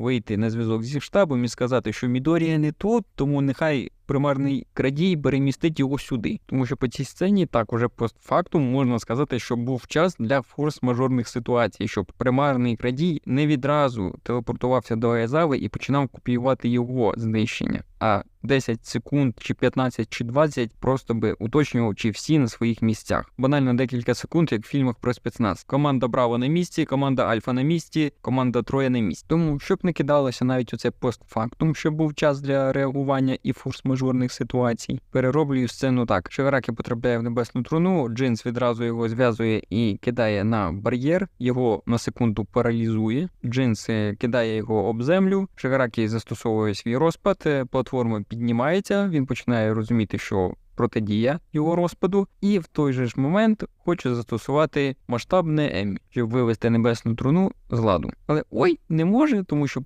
вийти на зв'язок зі штабом і сказати, що Мідорія не тут, тому нехай примарний крадій перемістить його сюди. Тому що по цій сцені так уже постфактум можна сказати, що був час для форс-мажорних ситуацій, щоб примарний крадій не відразу телепортувався до Аязави і починав копіювати його знищення. А 10 секунд, чи 15, чи 20 просто би уточнював, чи всі на своїх місцях. Банально декілька секунд, як в фільмах про спецназ. Команда Браво на місці, команда Альфа на місці, команда Троє на місці. Тому щоб не кидалося навіть оце постфактум, що був час для реагування і форс-мажорних ситуацій. Перероблюю сцену так: Шигаракі потрапляє в небесну труну, Джинс відразу його зв'язує і кидає на бар'єр, його на секунду паралізує. Джинс е, кидає його об землю. Шигаракі застосовує свій розпад, е, платформа піднімається, він починає розуміти, що протидія його розпаду, і в той же ж момент хоче застосувати масштабне Емі, щоб вивести небесну труну з ладу. Але ой, не може, тому що